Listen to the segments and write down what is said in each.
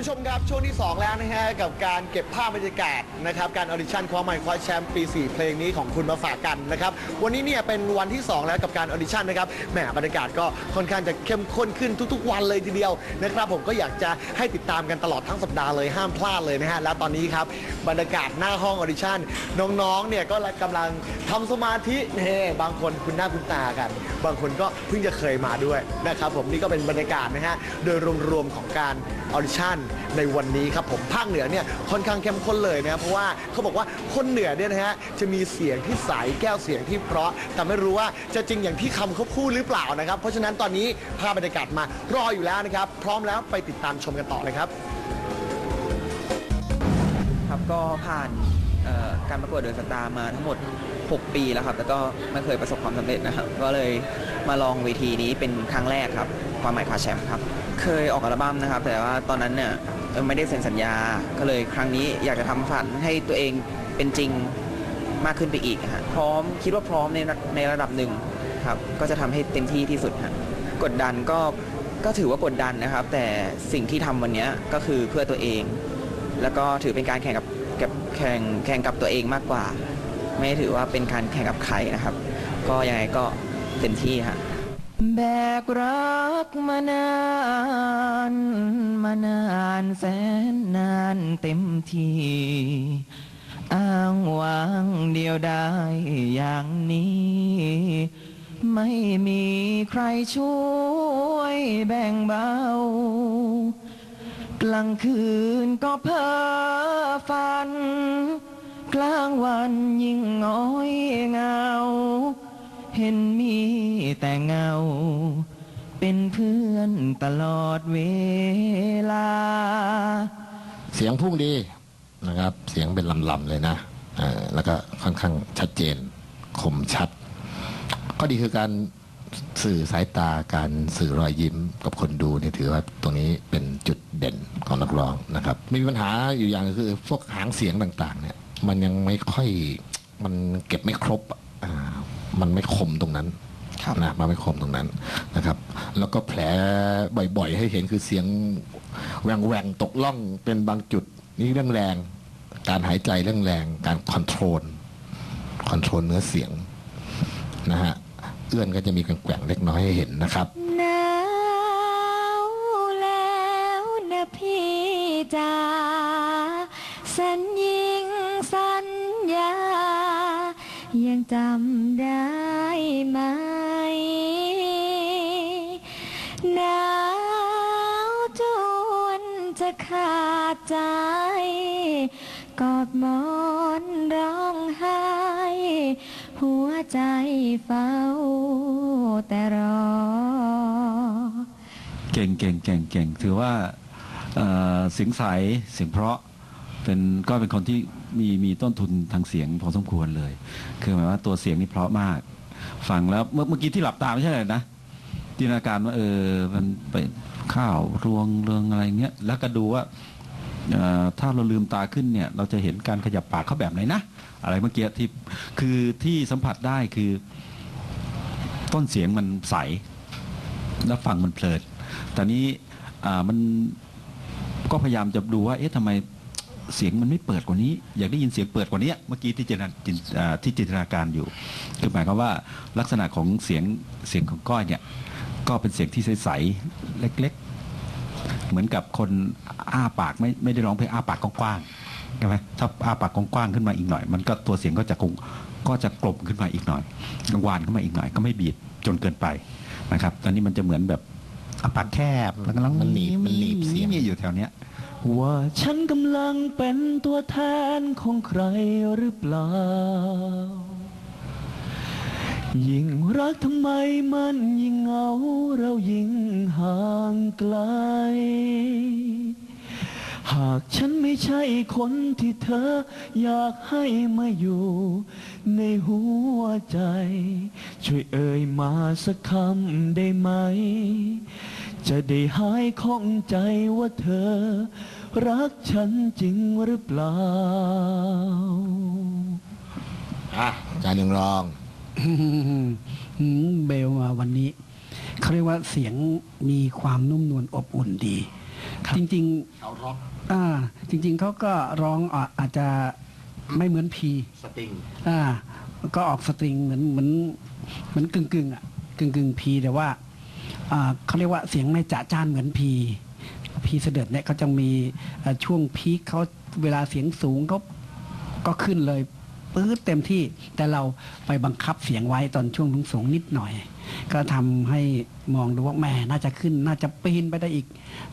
ผู้ชมครับช่วงที่ 2 แล้วนะฮะกับการเก็บภาพบรรยากาศนะครับการออดิชั่นคว้าไมค์คว้าแชมป์ปี 4 เพลงนี้ของคุณมาฝากกันนะครับวันนี้เนี่ยเป็นวันที่ 2 แล้วกับการออดิชั่นนะครับแหมบรรยากาศก็ค่อนข้างจะเข้มข้นขึ้นทุกๆ วันเลยทีเดียวนะครับผมก็อยากจะให้ติดตามกันตลอดทั้งสัปดาห์เลยห้ามพลาดเลยนะฮะแล้วตอนนี้ครับบรรยากาศหน้าห้องออดิชั่นน้องๆเนี่ยก็กำลังทำสมาธิเฮ้บางคนคุณหน้าคุณตากัน บางคนก็เพิ่งจะเคยมาด้วยนะครับผมนี่ก็เป็นบรรยากาศนะฮะโดยรวมๆของการออดิชั่น ในวันนี้ครับผมภาคเหนือเนี่ยค่อนข้างเข้มข้นเลยนะเพราะว่าเขาบอกว่าคนเหนือเนี่ยนะฮะจะมีเสียงที่ใสแก้วเสียงที่เพราะแต่ไม่รู้ว่าจะจริงอย่างที่คำเขาพูดหรือเปล่านะครับ เพราะฉะนั้นตอนนี้ภาพบรรยากาศมารออยู่แล้วนะครับ พร้อมแล้วไปติดตามชมกันต่อเลยครับ ครับก็ผ่านเอ่อการประกวดเดินสตาร์มาทั้งหมด 6 ปีแล้วครับ แล้วก็ไม่เคยประสบความสำเร็จนะครับ ก็เลยมาลองเวทีนี้เป็นครั้งแรกครับ ความหมายคว้าแชมป์ครับ เคยออกอัลบั้มนะครับ แต่ว่าตอนนั้นเนี่ย เออไม่ได้เซ็นสัญญา ก็เลยครั้งนี้อยากจะทำฝันให้ตัวเองเป็นจริงมากขึ้นไปอีกฮะพร้อมคิดว่าพร้อมในระในระดับหนึ่งครับ ก็จะทำให้เต็มที่ที่สุดฮะกดดันก็ก็ถือว่ากดดันนะครับ แต่สิ่งที่ทำวันเนี้ยก็คือเพื่อตัวเอง แล้วก็ถือเป็นการแข่งกับกับแข่งแข่งกับตัวเองมากกว่า ไม่ได้ถือว่าเป็นการแข่งกับใครนะครับ ก็ยังไงก็เต็มที่ฮะ แบกรักมานานมานานแสนนานเต็มทีอ้างวางเดียวได้อย่างนี้ ไม่มีใครช่วยแบ่งเบา กลางคืนก็เพ้อฝัน กลางวันยิ่งง้อยเงา เห็นมีแต่เงา เป็นเพื่อนตลอดเวลา เสียงพุ่งดีนะครับ เสียงเป็นลำๆเลยนะแล้วก็ค่อนข้างชัดเจนคมชัด ก็ดีคือการสื่อสายตาการสื่อรอยยิ้มกับคนดูเนี่ยถือว่าตรงนี้เป็นจุดเด่นของนักร้องนะครับ มีปัญหาอยู่อย่างคือพวกหางเสียงต่างๆ เนี่ย มันยังไม่ค่อยมันเก็บไม่ครบอ่า มันไม่คมตรงนั้นครับนะมันไม่คมตรงนั้นนะครับ แล้วก็แผลบ่อยๆ ให้เห็นคือเสียงแหวงแหวงๆตกล่องเป็นบางจุดนี่เรื่องแรง การหายใจเรื่องแรง การคอนโทรลคอนโทรลเนื้อเสียงนะฮะเอื้อนก็จะมีแกว่งๆเล็กน้อยให้เห็นนะครับ จำได้ไหมหนาวจนจะขาดใจ กอดหมอนร้องไห้ หัวใจเฝ้าแต่รอ เก่งเก่งเก่งเก่งถือว่าเอ่อเสียงใสเสียงเพราะ เป็นก็เป็นคนที่มีมีต้นทุนทางเสียงพอสมควรเลย คือหมายว่าตัวเสียงนี่เพราะมาก ฟังแล้วเมื่อเมื่อกี้ที่หลับตาไม่ใช่เลยนะจินตนาการว่าเออมันไปข้าวรวงเรืองอะไรเงี้ยแล้วก็ดูว่าถ้าเราลืมตาขึ้นเนี่ยเราจะเห็นการขยับปากเขาแบบไหนนะ อะไรเมื่อกี้ที่คือที่สัมผัสได้คือ ต้นเสียงมันใส แล้วฟังมันเพลินแต่นี้มันก็พยายามจะดูว่าเอ๊ะทำไม เสียงมันไม่เปิดกว่านี้ อยากได้ยินเสียงเปิดกว่านี้เมื่อกี้ที่จินตนาจินอ่าที่จินตนาการอยู่คือหมายความว่าลักษณะของเสียงเสียงของก้อยเนี่ยก็เป็นเสียงที่ใสๆเล็กๆ เหมือนกับคนอ้าปากไม่ไม่ได้ร้องเพลงอ้าปากกว้างๆใช่ไหมถ้าอ้าปากกว้างๆขึ้นมาอีกหน่อย มันก็ตัวเสียงก็จะคงก็จะกลมขึ้นมาอีกหน่อยกังวานขึ้นมาอีกหน่อยก็ไม่บีบจนเกินไปนะครับ ตอนนี้มันจะเหมือนแบบอ้าปากแคบแล้วก็ร้องมันหนีบมันหนีบเสียงอยู่แถวเนี้ย ว่าฉันกำลังเป็นตัวแทนของใครหรือเปล่า ยิ่งรักทำไมมันยิ่งเหงาเรายิ่งห่างไกล หากฉันไม่ใช่คนที่เธออยากให้มาอยู่ ในหัวใจ ช่วยเอ่ยมาสักคำได้ไหม จะได้หายข้องใจว่าเธอ รักฉันจริงหรือเปล่า อะอาจารย์หนึ่งรอง อืมเบลมาวันนี้เขาเรียกว่าเสียงมีความนุ่มนวลอบอุ่นดีจริงเอาร็อกๆอ่า จริง ๆเขาก็ร้องอะอาจจะไม่เหมือนพีสติง อ่า ก็ออกสตริงเหมือนเหมือนเหมือนกึ่งกึ่งๆอะกึ่งกึ่งพีแต่ว่าอ่า เขาเรียกว่าเสียงไม่จ๋าจ้านเหมือนพีพีเสด็จเนี่ยเขาจะมีช่วงพีคเขาเวลาเสียงสูงเขาก็ขึ้นเลยปื๊ดเต็มที่แต่เราไปบังคับเสียงไว้ตอนช่วงสูงนิดหน่อย ก็ทำให้มองดูว่าแม่น่าจะขึ้น น่าจะปีนไปได้อีก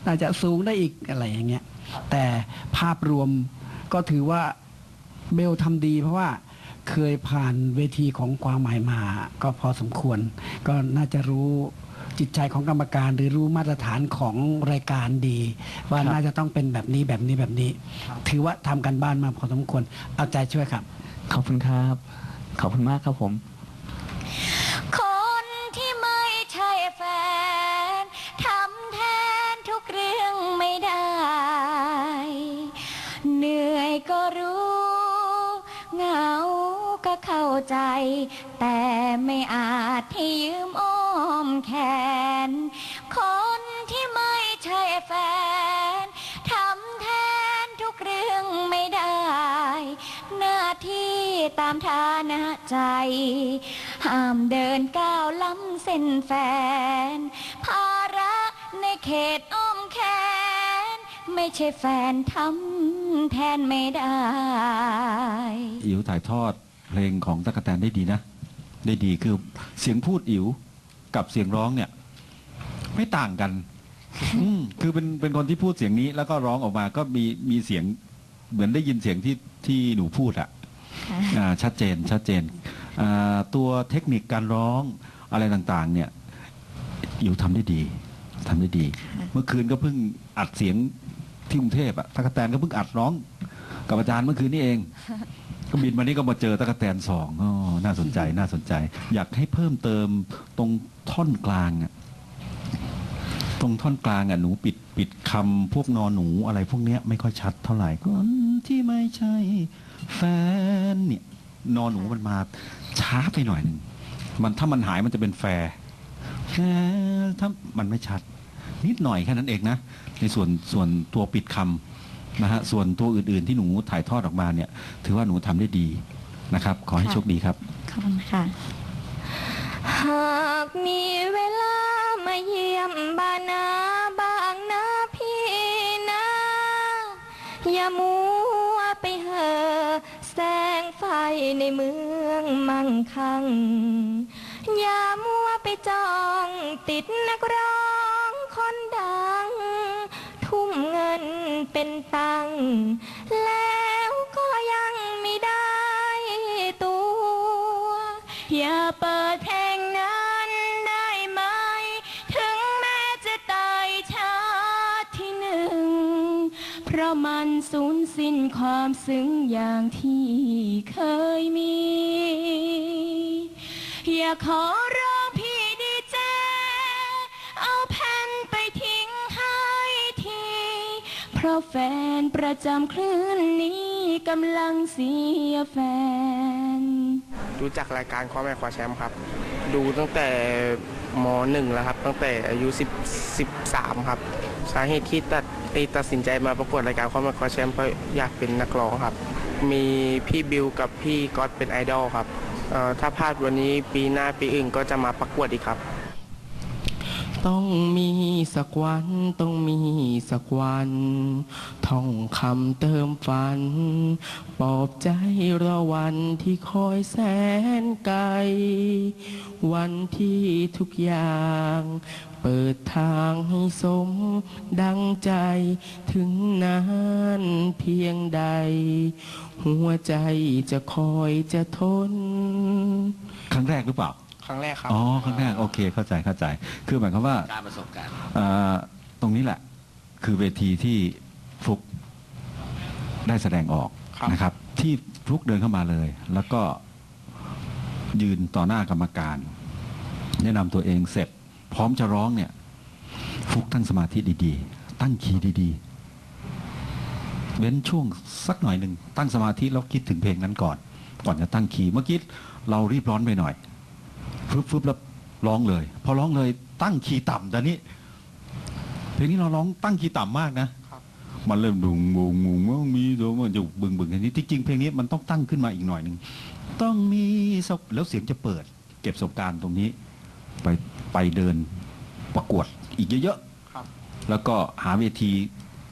น่าจะสูงได้อีกอะไรอย่างเงี้ยแต่ภาพรวมก็ถือว่าเบลทำดีเพราะว่าเคยผ่านเวทีของความหมายมา ก็พอสมควร ก็น่าจะรู้ จิตใจของกรรมการหรือรู้มาตรฐานของรายการดี ว่าน่าจะต้องเป็นแบบนี้แบบนี้แบบนี้ ถือว่าทำกันบ้านมาพอสมควรเอาใจช่วยครับ ขอบคุณครับ ขอบคุณมากครับผม ก็เข้าใจ แต่ไม่อาจให้ยืมอ้อมแขน คนที่ไม่ใช่แฟนทำแทนทุกเรื่องไม่ได้ หน้าที่ตามฐานะใจ ห้ามเดินก้าวล้ำเส้นแฟน ภาระในเขตอ้อมแขน ไม่ใช่แฟนทำแทนไม่ได้ อิ๋วถ่ายทอด เพลงของตะกแตนได้ดีนะ ได้ดีคือเสียงพูดอิ๋วกับเสียงร้องเนี่ย ไม่ต่างกัน อืมคือเป็นเป็นคนที่พูดเสียงนี้ แล้วก็ร้องออกมาก็มีมีเสียงเหมือนได้ยินเสียงที่ที่หนูพูดอะอ่าชัดเจนชัดเจนอ่าตัวเทคนิคการร้องอะไรต่างๆ เนี่ยอิ๋วทำได้ดีทำได้ดี เมื่อคืนก็เพิ่งอัดเสียงที่กรุงเทพอะตะกแตนก็เพิ่งอัดร้อง กับอาจารย์เมื่อคืนนี้เอง ก็บินมานี่ก็มาเจอตะกแตนสองอ๋อน่าสนใจน่าสนใจ อยากให้เพิ่มเติมตรงท่อนกลางอะตรงท่อนกลางอะหนูปิดปิดคำพวกนอนหนูอะไรพวกเนี้ยไม่ค่อยชัดเท่าไหร่คนที่ไม่ใช่ แฟนเนี่ย นอนหนูมันมาช้าไปหน่อยหนึ่งมันถ้ามันหายมันจะเป็นแฟร์แฟร์ถ้ามันไม่ชัด นิดหน่อยแค่นั้นเองนะในส่วนส่วนตัวปิดคำ นะฮะส่วนตัวอื่นๆที่หนูถ่ายทอดออกมาเนี่ย ถือว่าหนูทำได้ดีนะครับ ขอให้โชคดีครับขอบคุณค่ะ หากมีเวลามาเยี่ยมบ้านนาบ้างนะพี่นะอย่ามัวไปเหอแสงไฟในเมืองมั่งคั่งอย่ามัวไปจ้องติดนักร เป็นตัง แล้วก็ยังไม่ได้ตัว อย่าเปิดเพลงนั้นได้ไหม ถึงแม้จะตายชาติที่หนึ่ง เพราะมันสูญสิ้นความซึ้งอย่างที่เคยมี อย่าขอ ราะแฟนประจำคลื่นนี้กำลังเสียแฟน รู้จักรายการคว้าแม่คว้าแชมป์ครับ ดูตั้งแต่มหนึ่งแล้วครับ ตั้งแต่อายุ10 13ครับ สาเหตุที่ตัดตัดสินใจมาประกวดรายการคว้าแม่คว้าแชมป์เพราะอยากเป็นนักร้องครับ มีพี่บิวกับพี่ก๊อตเป็นไอดอลครับถ้าพลาดวันนี้ปีหน้าปีอื่นก็จะมาประกวดอีกครับ ต้องมีสักวันต้องมีสักวัน ท่องคำเติมฝัน ปลอบใจรอวันที่คอยแสนไกล วันที่ทุกอย่าง เปิดทางให้สมดังใจถึงนานเพียงใด หัวใจจะคอยจะทน ครั้งแรกหรือเปล่า ครั้งแรกครับอ๋อครั้งแรกโอเคเข้าใจเข้าใจ คือหมายความว่าการประสบการณ์เอ่อตรงนี้แหละ คือเวทีที่ฟลุกได้แสดงออกครับนะครับ ที่ฟลุกเดินเข้ามาเลย แล้วก็ยืนต่อหน้ากรรมการ แนะนำตัวเองเสร็จ พร้อมจะร้องเนี่ยฟลุกตั้งสมาธิดีๆ ตั้งคีย์ดีๆ เว้นช่วงสักหน่อยหนึ่งตั้งสมาธิแล้วคิดถึงเพลงนั้นก่อน ก่อนจะตั้งคีย์เมื่อกี้เรารีบร้อนไปหน่อย ฟึบฟึบแล้วร้องเลย พอร้องเลยตั้งคีย์ต่ำแต่นี้เพลงนี้เราร้องตั้งคีย์ต่ำมากนะครับมันเริ่มดุงบุงบุงบุงมีตัวมันจะบึงบึงอันนี้ที่จริงเพลงนี้มันต้องตั้งขึ้นมาอีกหน่อยหนึ่งต้องมีสักแล้วเสียงจะเปิด เก็บประสบการณ์ตรงนี้ ไปไปเดินประกวดอีกเยอะครับๆแล้วก็หาเวที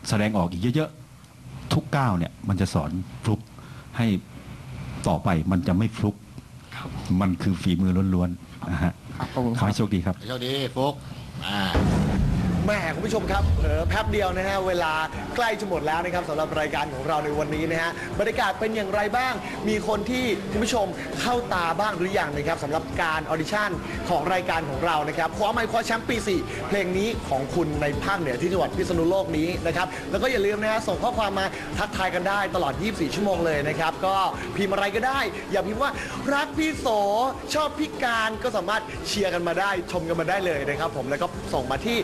แสดงออกอีกเยอะๆทุกก้าวเนี่ย มันจะสอนฟลุกให้ต่อไปมันจะไม่ฟลุก มันคือฝีมือล้วนๆนะฮะครับขอบคุณขคอรับให้โชคดีครับโชคดีฟุกอ่า แม่คุณผู้ชมครับเผลอแป๊บเดียวนะฮะเวลาใกล้จะหมดแล้วนะครับสำหรับรายการของเราในวันนี้นะฮะบรรยากาศเป็นอย่างไรบ้าง มีคนที่คุณผู้ชมเข้าตาบ้างหรือยังนะครับสำหรับการออดิชั่นของรายการของเรานะครับคว้าไมค์คว้าแชมป์ปี4เพลงนี้ของคุณในภาคเหนือที่จังหวัดพิษณุโลกนี้นะครับแล้วก็อย่าลืมนะฮะส่งข้อความมาทักทายกันได้ตลอด 24 ชั่วโมงเลยนะครับก็พิมพ์อะไรก็ได้ อย่าพิมพ์ว่ารักพี่โสชอบพี่การก็สามารถเชียร์กันมาได้ชมกันมาได้เลยนะครับผมแล้วก็ส่งมาที่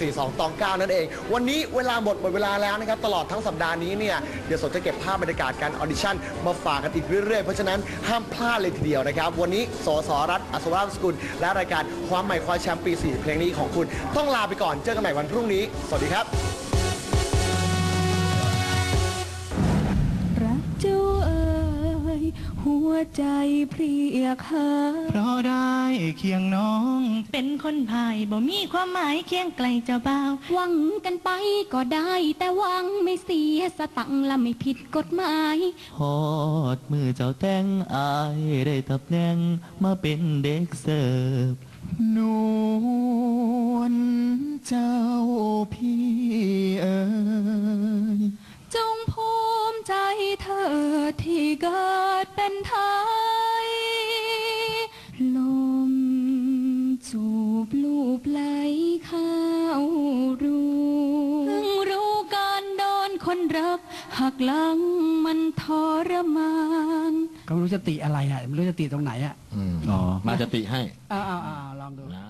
4642 ตอง 9 นั่นเอง วันนี้เวลาหมดหมดเวลาแล้วนะครับ ตลอดทั้งสัปดาห์นี้เนี่ย เดี๋ยวสดจะเก็บภาพบรรยากาศการออดิชั่น มาฝากกันอีกเรื่อยๆ เพราะฉะนั้นห้ามพลาดเลยทีเดียวนะครับ วันนี้สสรัฐอัศวราสกุล และรายการความใหม่คว้าแชมป์ปี 4 เพลงนี้ของคุณ ต้องลาไปก่อน เจอกันใหม่วันพรุ่งนี้ สวัสดีครับ ใจเพรียกหาเพราะได้เคียงน้อง เป็นคนภายบ่มีความหมายเคียงไกลเจ้าบ่าว หวังกันไปก็ได้ แต่หวังไม่เสียสตังค์และไม่ผิดกฎหมายฮอดมือเจ้าแต่งอายได้ตำแหน่งมาเป็นเด็กเสิร์ฟนวลเจ้าพี่เอ๋ยจงภูมิใจเธอที่เกิด เป็นไทย ลมจูบลูบไหลเข้ารูเพิ่งรู้การโดนคนรักหักหลังมันทรมาน ก็ไม่รู้จะติอะไรอะไม่รู้จะติตรงไหนอะ อืมอ๋อ มาจะติให้ อ้าวอ้าวอ้าวลองดู นะ